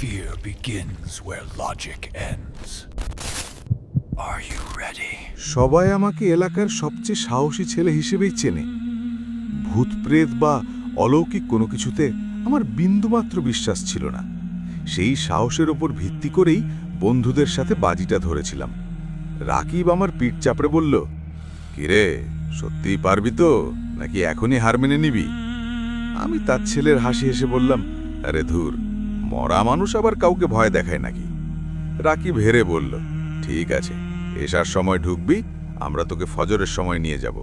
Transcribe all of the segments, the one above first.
Fear begins where logic ends. Are you ready? সবাই আমাকে এলাকার সবচেয়ে সাহসী ছেলে হিসেবেই চেনে। ভূত প্রেত বা অলৌকিক কোনো কিছুতে আমার বিন্দুমাত্র বিশ্বাস ছিল না। সেই সাহসের ওপর ভিত্তি করেই বন্ধুদের সাথে বাজিটা ধরেছিলাম। রাকিব আমার পিঠ চাপড়ে বলল, কিরে, সত্যিই পারবি তো? নাকি এখনই হার মেনে নিবি? আমি তার ছেলের হাসি হেসে বললাম, আরে ধুর মরা মানুষ আবার কাউকে ভয় দেখায় নাকি? রাকিব হেরে বলল, ঠিক আছে, এসার সময় ঢুকবি, আমরা তোকে ফজরের সময় নিয়ে যাব।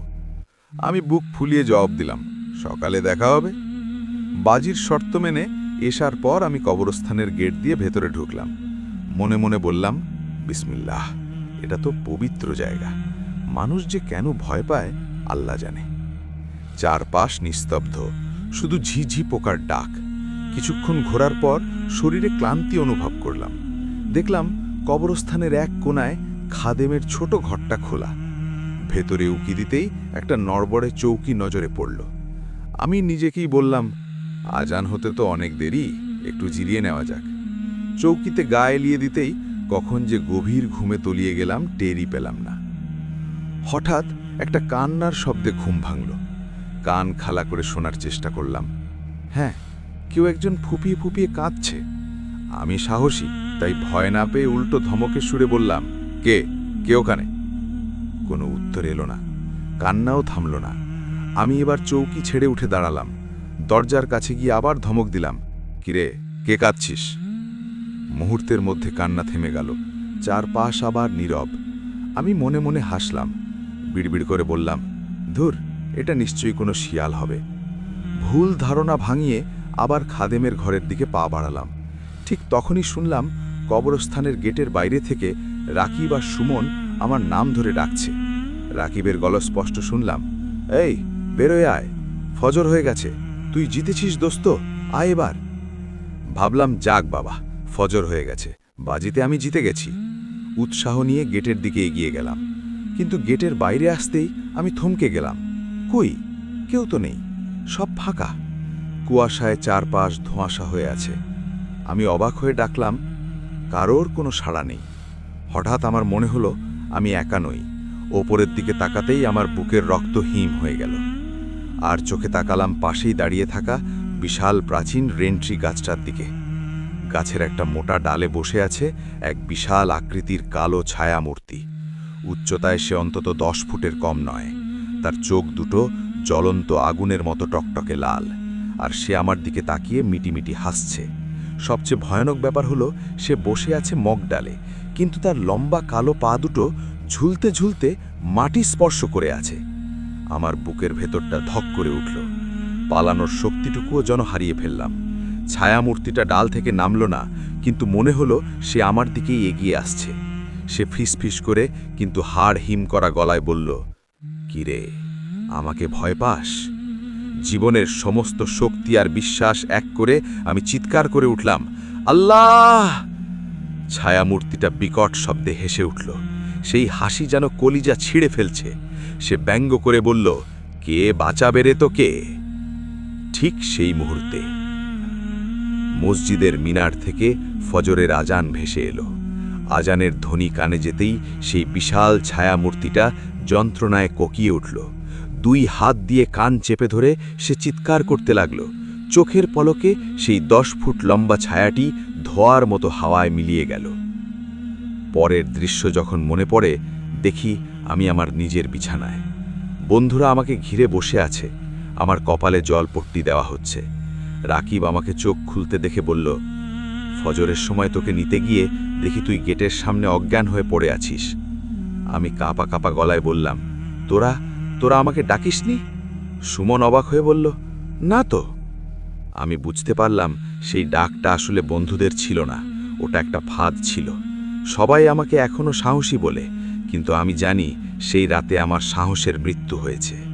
আমি বুক ফুলিয়ে জবাব দিলাম, সকালে দেখা হবে। বাজির শর্ত মেনে এসার পর আমি কবরস্থানের গেট দিয়ে ভেতরে ঢুকলাম। মনে মনে বললাম, বিসমিল্লাহ, এটা তো পবিত্র জায়গা। মানুষ যে কেন ভয় পায়, আল্লাহ জানে। চারপাশ নিস্তব্ধ, শুধু ঝিঝি পোকার ডাক। কিছুক্ষণ ঘোরার পর শরীরে ক্লান্তি অনুভব করলাম। দেখলাম কবরস্থানের এক কোনায় খাদেমের ছোট ঘরটা খোলা। ভেতরে উকি দিতেই একটা নড়বড়ে চৌকি নজরে পড়ল। আমি নিজেকেই বললাম, আজান হতে তো অনেক দেরি, একটু জিরিয়ে নেওয়া যাক। চৌকিতে গা এলিয়ে দিতেই কখন যে গভীর ঘুমে তলিয়ে গেলাম টেরই পেলাম না। হঠাৎ একটা কান্নার শব্দে ঘুম ভাঙল। কান খালা করে শোনার চেষ্টা করলাম হ্যাঁ কেউ একজন ফুপিয়ে ফুপিয়ে কাঁদছে। আমি সাহসী, তাই ভয় না পেয়ে উল্টো ধমকে সুরে বললাম, কে? কে ওখানে? কোনো উত্তর এলো না। কান্নাও থামল না। আমি এবার চৌকি ছেড়ে উঠে দাঁড়ালাম। দরজার কাছে গিয়ে আবার ধমক দিলাম, কিরে, কে কাঁদছিস? মুহূর্তের মধ্যে কান্না থেমে গেল। চারপাশ আবার নীরব। আমি মনে মনে হাসলাম, বিড়বিড় করে বললাম, ধুর, এটা নিশ্চয়ই কোনো শিয়াল হবে। ভুল ধারণা ভাঙিয়ে আবার খাদেমের ঘরের দিকে পা বাড়ালাম। ঠিক তখনই শুনলাম কবরস্থানের গেটের বাইরে থেকে রাকিব আর সুমন আমার নাম ধরে ডাকছে। রাকিবের গল স্পষ্ট শুনলাম, এই, বেরোয় আয়, ফজর হয়ে গেছে, তুই জিতেছিস দোস্ত, আয় এবার। ভাবলাম, যাক বাবা, ফজর হয়ে গেছে, বাজিতে আমি জিতে গেছি। উৎসাহ নিয়ে গেটের দিকে এগিয়ে গেলাম। কিন্তু গেটের বাইরে আসতেই আমি থমকে গেলাম। কই? কেউ তো নেই, সব ফাঁকা। কুয়াশায় চারপাশ ধোঁয়াশা হয়ে আছে। আমি অবাক হয়ে ডাকলাম, কারোর কোনো সাড়া নেই। হঠাৎ আমার মনে হলো আমি একা নই। ওপরের দিকে তাকাতেই আমার বুকের রক্ত হিম হয়ে গেল। আর চোখে তাকালাম পাশেই দাঁড়িয়ে থাকা বিশাল প্রাচীন রেন্ট্রি গাছটার দিকে। গাছের একটা মোটা ডালে বসে আছে এক বিশাল আকৃতির কালো ছায়া মূর্তি উচ্চতায় সে অন্তত দশ ফুটের কম নয়। তার চোখ দুটো জ্বলন্ত আগুনের মতো টকটকে লাল। আর সে আমার দিকে তাকিয়ে মিটিমিটি হাসছে। সবচেয়ে ভয়ানক ব্যাপার হলো, সে বসে আছে মগ ডালে, কিন্তু তার লম্বা কালো পা দুটো ঝুলতে ঝুলতে মাটি স্পর্শ করে আছে। আমার বুকের ভেতরটা ধক করে উঠল। পালানোর শক্তিটুকুও যেন হারিয়ে ফেললাম। ছায়ামূর্তিটা ডাল থেকে নামল না, কিন্তু মনে হলো সে আমার দিকেই এগিয়ে আসছে। সে ফিসফিস করে কিন্তু হাড় হিম করা গলায় বলল, কিরে, আমাকে ভয় পাস? জীবনের সমস্ত শক্তি আর বিশ্বাস এক করে আমি চিৎকার করে উঠলাম। আল্লাহ! ছায়ামূর্তিটা বিকট শব্দে হেসে উঠল। সেই হাসি যেন কলিজা ছিঁড়ে ফেলছে। সে ব্যঙ্গ করে বলল, কে বাঁচাবে রে তো কে ঠিক সেই মুহূর্তে মসজিদের মিনার থেকে ফজরের আজান ভেসে এলো। আজানের ধ্বনি কানে যেতেই সেই বিশাল ছায়ামূর্তিটা যন্ত্রণায় কোকিয়ে উঠল। দুই হাত দিয়ে কান চেপে ধরে সে চিৎকার করতে লাগল। চোখের পলকে সেই দশ ফুট লম্বা ছায়াটি ধোয়ার মতো হাওয়ায় মিলিয়ে গেল। পরের দৃশ্য যখন মনে পড়ে, দেখি আমি আমার নিজের বিছানায়। বন্ধুরা আমাকে ঘিরে বসে আছে। আমার কপালে জল পট্টি দেওয়া হচ্ছে। রাকিব আমাকে চোখ খুলতে দেখে বলল, ফজরের সময় তোকে নিতে গিয়ে দেখি তুই গেটের সামনে অজ্ঞান হয়ে পড়ে আছিস। আমি কাপা কাপা গলায় বললাম, তোরা তোরা আমাকে ডাকিসনি? সুমন অবাক হয়ে বলল, না তো। আমি বুঝতে পারলাম সেই ডাকটা আসলে বন্ধুদের ছিল না, ওটা একটা ফাঁদ ছিল। সবাই আমাকে এখনও সাহসী বলে, কিন্তু আমি জানি সেই রাতে আমার সাহসের মৃত্যু হয়েছে।